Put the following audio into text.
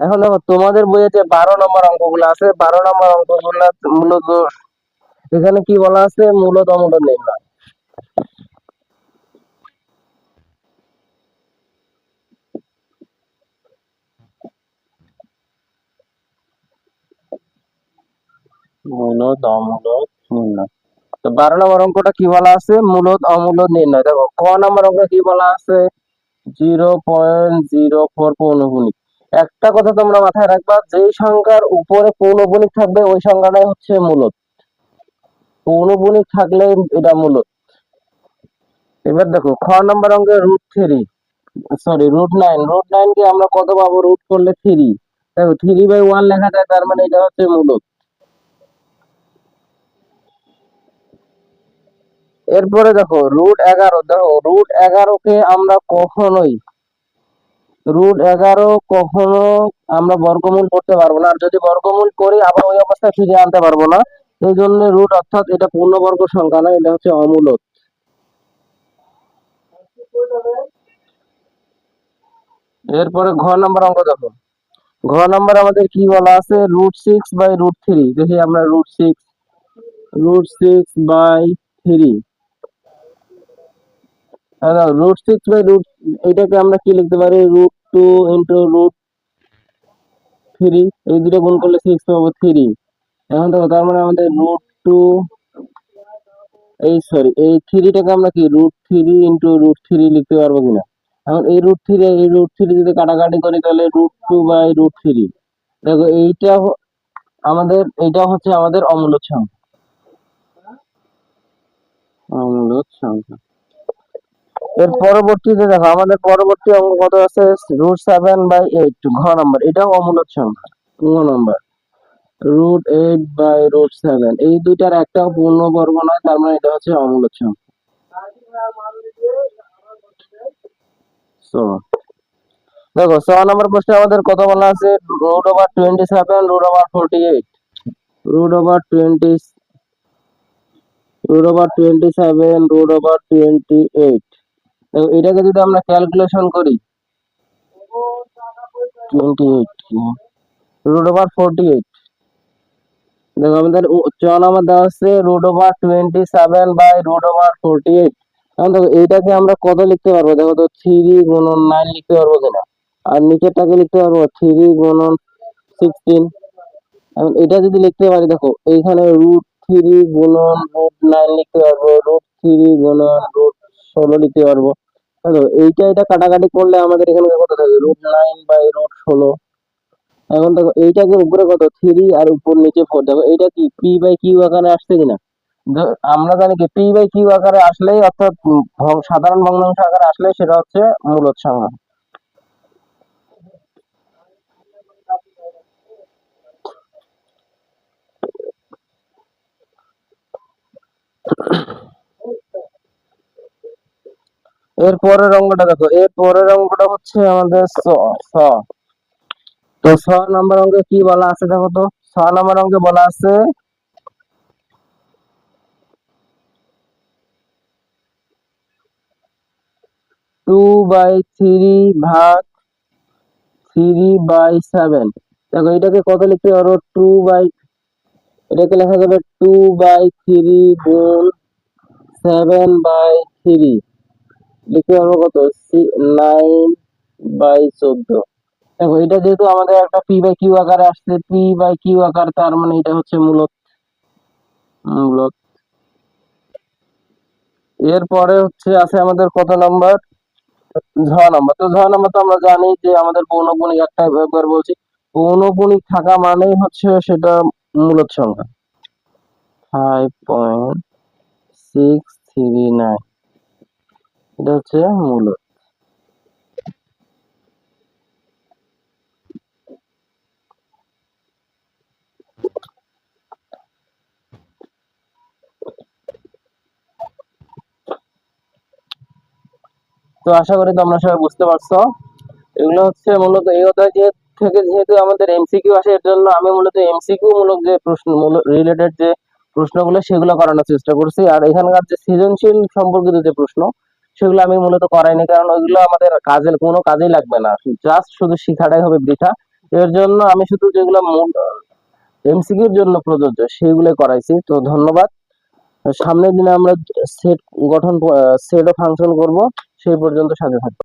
এখন দেখো তোমাদের বইয়ে যে বারো নম্বর অঙ্কগুলো আছে। বারো নম্বর অঙ্কগুলো মূলত এখানে কি বলা আছে? মূলত অমূলত নির্ণয়। মূলত অমূলত নির্ণয়। তো বারো নম্বর অঙ্কটা কি বলা আছে? মূলত অমূলত নির্ণয়। দেখো, ক নম্বর অঙ্ক কি বলা আছে? জিরো পয়েন্ট জিরো ফোর পৌনগুণিক একটা কথা তোমরা মাথায় রাখবা, যেই সংখ্যার উপরে পৌনগুণিক থাকবে, ওই সংখ্যাটাই হচ্ছে মূলত। পৌনগুণিক থাকলে এটা মূলত। এবার দেখো, খ নম্বর অঙ্কে root three sorry root nine root nine কে আমরা কত পাবো? রুট করলে থ্রি দেখো থ্রি বাই ওয়ান লেখা যায়, তার মানে এটা হচ্ছে মূলত। এরপরে দেখো রুট এগারো, দেখো রুট এগারো কে আমরা কখনোই রুট এগারো কখনো আমরা বর্গমূল করতে পারব না। আর যদি বর্গমূল করি, আবার ওই অবস্থায় ফিরিয়ে আনতে পারব না। এই জন্য রুট অর্থাৎ এটা পূর্ণবর্গ সংখ্যা না, এটা হচ্ছে অমূলত। এরপরে ঘ নাম্বার অঙ্ক দেখো। ঘ নাম্বার আমাদের কি বলা আছে? Root six by root three. দেখি আমরা root six root six by three. Root six by root এটাকে আমরা কি লিখতে পারি? Root two into root three এই দুটো গুণ করলে সিক্স পাবো থ্রি এখন দেখো, তার মানে আমাদের রুট টু এই সরি এই থ্রিটাকে আমরা কি root three into root three লিখতে পারব কিনা? এখন এই রুট থ্রি এই রুট থ্রি যদি কাটাকাটি করি, তাহলে root two by root three দেখো, এইটা আমাদের, এইটা হচ্ছে আমাদের অমূলক সংখ্যা। অমূলক সংখ্যা। এর পরবর্তীতে দেখো, আমাদের পরবর্তী অঙ্ক কত আছে? রুট সেভেন বাই এইট ঘ নম্বর এটাও অমূলক সংখ্যা, ঘ number root eight by root seven এই দুইটার একটাও পূর্ণবর্গ নয়, তার মানে এটা হচ্ছে অমূলক সংখ্যা। দেখো, ছ নম্বর প্রশ্নে আমাদের কত বলা আছে? Root over twenty seven root over forty eight root over twenty root over twenty seven root over twenty eight এটাকে যদি আমরা ক্যালকুলেশন করি twenty eight root over forty eight দেখো আমাদের এইটাকে আমরা কত লিখতে পারব? দেখো তো থ্রি গুণন নাইন লিখতে পারব কিনা? আর নিচেরটাকে লিখতে পারব থ্রি গুণন সিক্সটিন এটা যদি লিখতে পারি, দেখো, এইখানে রুট থ্রি গুণন রুট নাইন লিখতে পারব রুট থ্রি গুণন রুট ষোলো নিতে পারব। এইটা এটা কাটাকাটি করলে আমাদের এখানে কত থাকে? রুট নাইন বাই রুট ষোলো। এখন দেখো, এইটাকে উপরে কত? থ্রি আর উপর নিচে ফোর দেখো, এইটা কি? পি বাই কিউ আকারে আসছে কিনা? আমরা জানি কি পি বাই কিউ আকারে আসলেই অর্থাৎ সাধারণ ভগ্নাংশ আকারে আসলে সেটা হচ্ছে মূলত সংখ্যা এর পরের অঙ্কটা দেখো, এর পরের অঙ্কটা হচ্ছে আমাদের ছ ছ তো ছ নম্বর অঙ্কে কি বলা আছে দেখো তো? ছ নম্বর অঙ্কে বলা আছে টু বাই থ্রি ভাগ থ্রি বাই সেভেন দেখো, এটাকে কত লিখতে পারো? টু বাই এটাকে লেখা যাবে টু বাই থ্রি গুণ সেভেন বাই থ্রি লিখতে পারব কত? নাইন বাই চোদ্দ। দেখো, এটা যেহেতু আমাদের একটা পি বাই কিউ আকারে আসছে পি বাই কিউ আকার তার মানে এটা হচ্ছে মূলত মূলত। এরপরে হচ্ছে আছে আমাদের কত নাম্বার? ঝ নাম্বার। তো ঝ নাম্বার তো আমরা জানি যে আমাদের পৌনপুণিক একটা একবার বলছি। পৌনপুণিক থাকা মানেই হচ্ছে সেটা মূলত সংখ্যা। Five point six three nine এটা হচ্ছে মূলত তো আশা করি তোমরা সবাই বুঝতে পারছ। এগুলো হচ্ছে মূলত এই অধ্যায় যে থেকে যেহেতু আমাদের এমসিকিউ আসে, এর জন্য আমি মূলত এমসিকিউ মূলক যে প্রশ্ন রিলেটেড যে প্রশ্নগুলো, সেগুলো করানোর চেষ্টা করছি। আর এখানকার যে সৃজনশীল সম্পর্কিত যে প্রশ্ন সেগুলো আমি মূলত করাইনি, কারণ ওইগুলো আমাদের কাজে কোনো কাজেই লাগবে না। জাস্ট শুধু শিখাটাই হবে বৃথা। এর জন্য আমি শুধু যেগুলো এমসিকিউর জন্য প্রযোজ্য সেগুলো করাইছি। তো ধন্যবাদ। সামনের দিনে আমরা সেট গঠন সেট ও ফাংশন করব। সেই পর্যন্ত সাথে থাকবেন।